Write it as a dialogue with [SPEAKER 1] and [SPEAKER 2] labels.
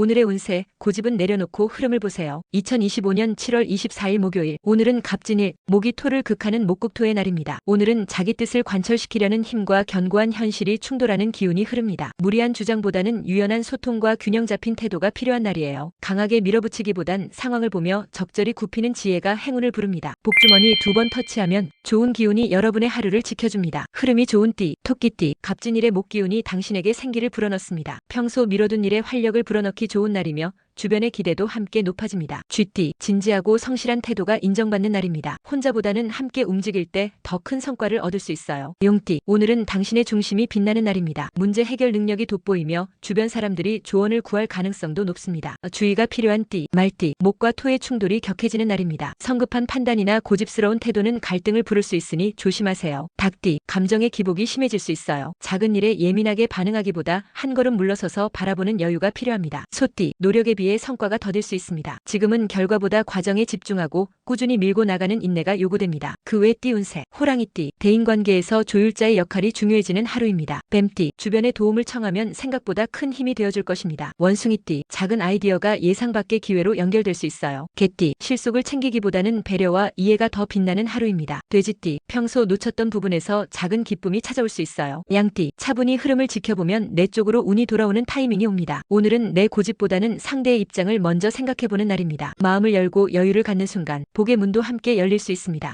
[SPEAKER 1] 오늘의 운세, 고집은 내려놓고 흐름을 보세요. 2025년 7월 24일 목요일, 오늘은 갑진일, 목이 토를 극하는 목국토의 날입니다. 오늘은 자기 뜻을 관철시키려는 힘과 견고한 현실이 충돌하는 기운이 흐릅니다. 무리한 주장보다는 유연한 소통과 균형 잡힌 태도가 필요한 날이에요. 강하게 밀어붙이기보단 상황을 보며 적절히 굽히는 지혜가 행운을 부릅니다. 복주머니 두 번 터치하면 좋은 기운이 여러분의 하루를 지켜줍니다. 흐름이 좋은 띠, 토끼띠, 갑진일의 목기운이 당신에게 생기를 불어넣습니다. 평소 미뤄둔 일에 활력을 불어넣기 좋은 날이며 주변의 기대도 함께 높아집니다. 쥐띠, 진지하고 성실한 태도가 인정받는 날입니다. 혼자보다는 함께 움직일 때 더 큰 성과를 얻을 수 있어요. 용띠, 오늘은 당신의 중심이 빛나는 날입니다. 문제 해결 능력이 돋보이며 주변 사람들이 조언을 구할 가능성도 높습니다. 주의가 필요한 띠, 말띠, 목과 토의 충돌이 격해지는 날입니다. 성급한 판단이나 고집스러운 태도는 갈등을 부를 수 있으니 조심하세요. 닭띠, 감정의 기복이 심해질 수 있어요. 작은 일에 예민하게 반응하기보다 한 걸음 물러서서 바라보는 여유가 필요합니다. 소띠, 노력에 비해 성과가 더딜 수 있습니다. 지금은 결과보다 과정에 집중하고 꾸준히 밀고 나가는 인내가 요구됩니다. 그외 띠운세, 호랑이띠, 대인관계에서 조율자의 역할이 중요해지는 하루입니다. 뱀띠, 주변의 도움을 청하면 생각보다 큰 힘이 되어줄 것입니다. 원숭이띠, 작은 아이디어가 예상 밖의 기회로 연결될 수 있어요. 개띠, 실속을 챙기기보다는 배려와 이해가 더 빛나는 하루입니다. 돼지띠, 평소 놓쳤던 부분에서 작은 기쁨이 찾아올 수 있어요. 양띠, 차분히 흐름을 지켜보면 내 쪽으로 운이 돌아오는 타이밍이 옵니다. 오늘은 내 고집보다는 상대의 입장을 먼저 생각해보는 날입니다. 마음을 열고 여유를 갖는 순간 복의 문도 함께 열릴 수 있습니다.